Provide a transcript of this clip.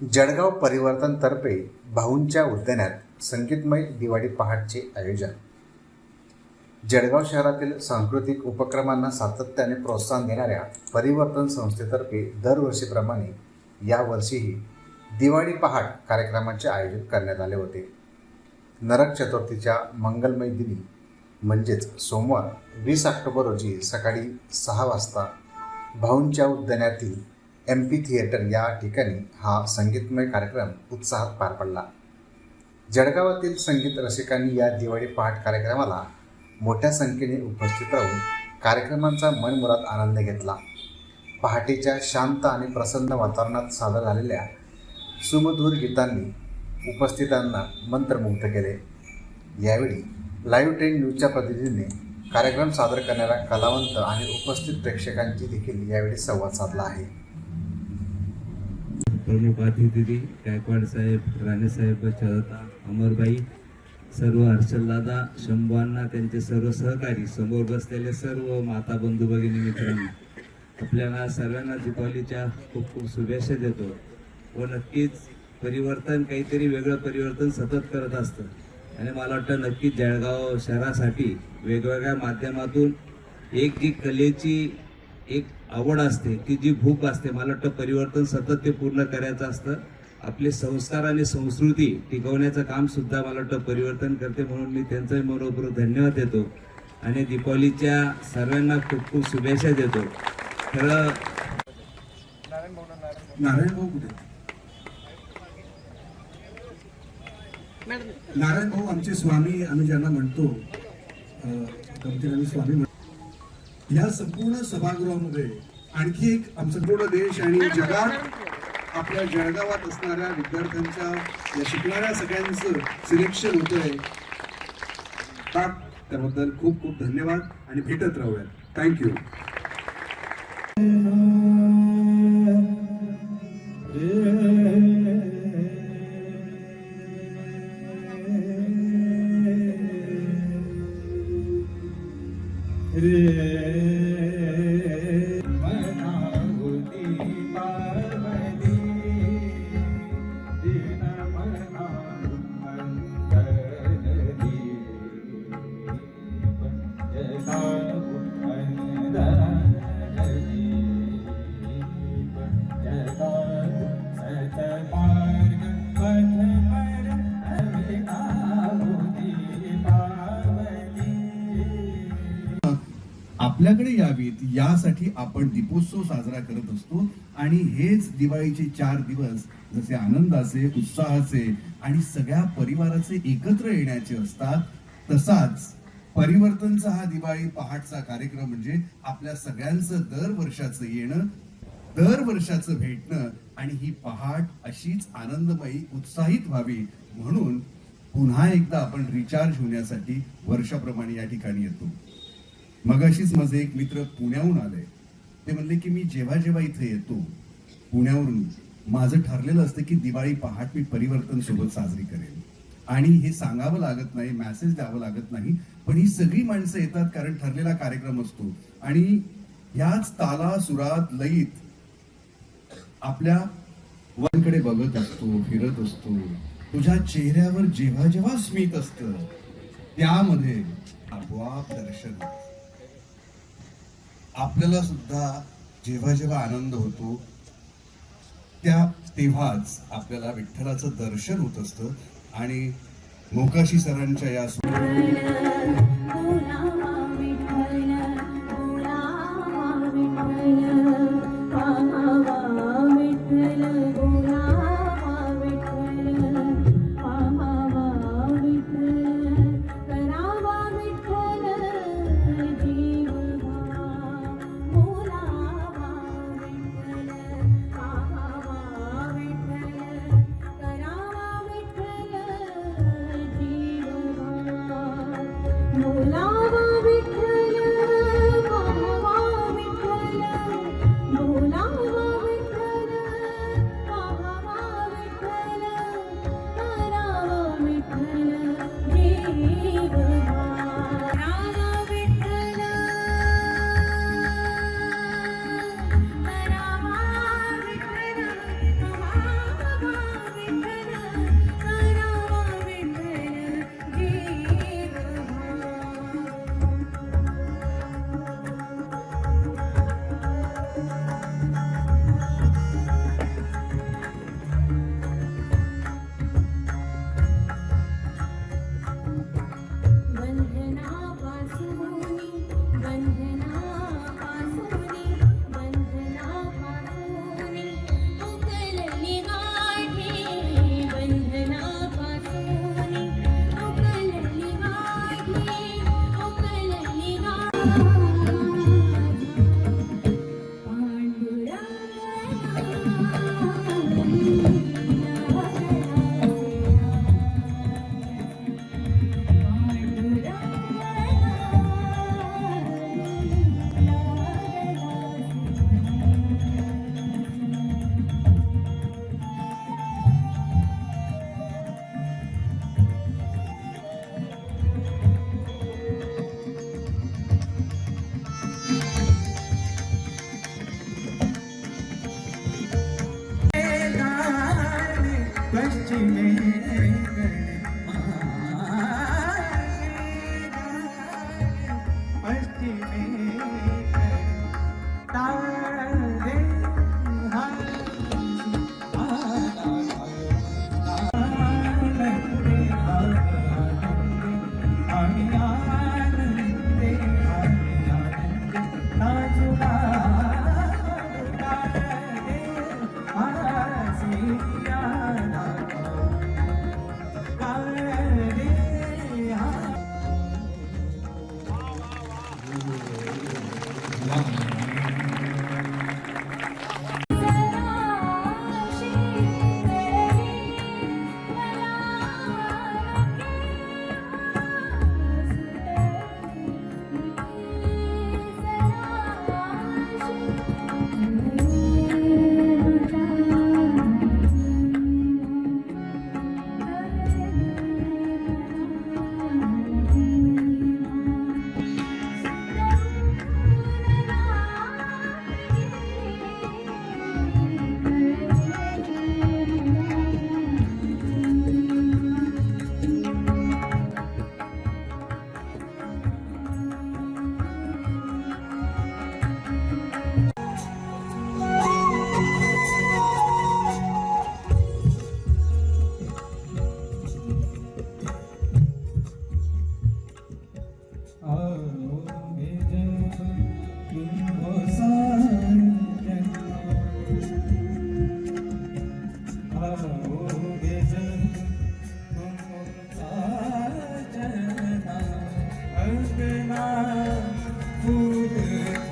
जळगाव परिवर्तनतर्फे भाऊंच्या उद्यानात संगीतमय दिवाळी पहाटचे आयोजन. जळगाव शहरातील सांस्कृतिक उपक्रमांना सातत्याने प्रोत्साहन देणाऱ्या परिवर्तन संस्थेतर्फे दरवर्षीप्रमाणे यावर्षीही दिवाळी पहाट कार्यक्रमाचे आयोजन करण्यात आले होते. नरक चतुर्थीच्या मंगलमय दिनी म्हणजेच सोमवार वीस ऑक्टोबर रोजी सकाळी सहा वाजता भाऊंच्या उद्यानातील पी थिएटर या ठिकाणी हा संगीतमय कार्यक्रम उत्साहात पार पडला. जळगावातील संगीत रसिकांनी या दिवाळी पहाट कार्यक्रमाला मोठ्या संख्येने उपस्थित राहून कार्यक्रमांचा मनमुरात आनंद घेतला. पहाटेच्या शांत आणि प्रसन्न वातावरणात सादर झालेल्या सुमधुर गीतांनी उपस्थितांना मंत्रमुग्ध केले. यावेळी लाईव्ह ट्रेन न्यूजच्या प्रतिनिधीने कार्यक्रम सादर करणाऱ्या कलावंत आणि उपस्थित प्रेक्षकांची देखील यावेळी संवाद साधला आहे. प्रमुख अतिथी गायकवाड साहेब राणेसाहेब चरता अमरबाई सर्व हर्षलदादा शंभूंना त्यांचे सर्व सहकारी समोर बसलेले सर्व माता बंधू भगिनी मित्रांनो आपल्याला सर्वांना दीपावलीच्या खूप खूप शुभेच्छा देतो. व नक्कीच परिवर्तन काहीतरी वेगळं परिवर्तन सतत करत असतं. आणि मला वाटतं नक्कीच जळगाव शहरासाठी वेगवेगळ्या माध्यमातून एक जी कलेची एक आवड असते ती जी भूक असते मला वाटतं परिवर्तन सतत ते पूर्ण करायचं असतं. आपले संस्कार आणि संस्कृती टिकवण्याचं काम सुद्धा मला वाटतं परिवर्तन करते म्हणून मी त्यांचाही मनोपूर्वक धन्यवाद देतो. आणि दीपावलीच्या सर्वांना खूप खूप शुभेच्छा देतो. खरं नारायण भाऊ कुठे? नारायण भाऊ आमचे स्वामी आम्ही ज्यांना म्हणतो स्वामी म्हणतो या संपूर्ण सभागृहामध्ये आणखी एक आमचा पूर्ण देश आणि जगात आपल्या जळगावात असणाऱ्या विद्यार्थ्यांच्या या शिकणाऱ्या सगळ्यांचं सिलेक्शन होतंय आहे त्याबद्दल खूप खूप धन्यवाद आणि भेटत राहूयात थँक्यू आपल्याकडे यावीत यासाठी आपण दीपोत्सव साजरा करत असतो. आणि हेच दिवाळीचे चार दिवस जसे आनंदाचे उत्साहाचे आणि सगळ्या परिवाराचे एकत्र येण्याचे असतात तसाच परिवर्तनचा हा दिवाळी पहाटचा कार्यक्रम म्हणजे आपल्या सगळ्यांचं दर वर्षाचं येणं दर वर्षाचं भेटणं आणि ही पहाट अशीच आनंदमयी उत्साहित व्हावी. म्हणून पुन्हा एकदा आपण रिचार्ज होण्यासाठी वर्षाप्रमाणे या ठिकाणी येतो. मगाशीच माझे एक मित्र पुण्याहून आले ते म्हणले की मी जेव्हा जेव्हा इथे येतो पुण्यावरून माझं ठरलेलं असतं की दिवाळी पहाट मी परिवर्तन सोबत साजरी करेन आणि हे सांगावं लागत नाही मेसेज द्यावं लागत नाही पण ही सगळी माणसं येतात कारण ठरलेला कार्यक्रम असतो. आणि ह्याच ताला सुरात लईत आपल्या वनकडे बघत असतो फिरत असतो. तुझ्या चेहऱ्यावर जेव्हा जेव्हा स्मित असत त्यामध्ये आपोआप दर्शन होतं. आपल्याला सुद्धा जेव्हा जेव्हा आनंद होतो त्या तेव्हाच आपल्याला विठ्ठलाचं दर्शन होत असतं. आणि मोकाशी सरांच्या या no. Thank you. अंगना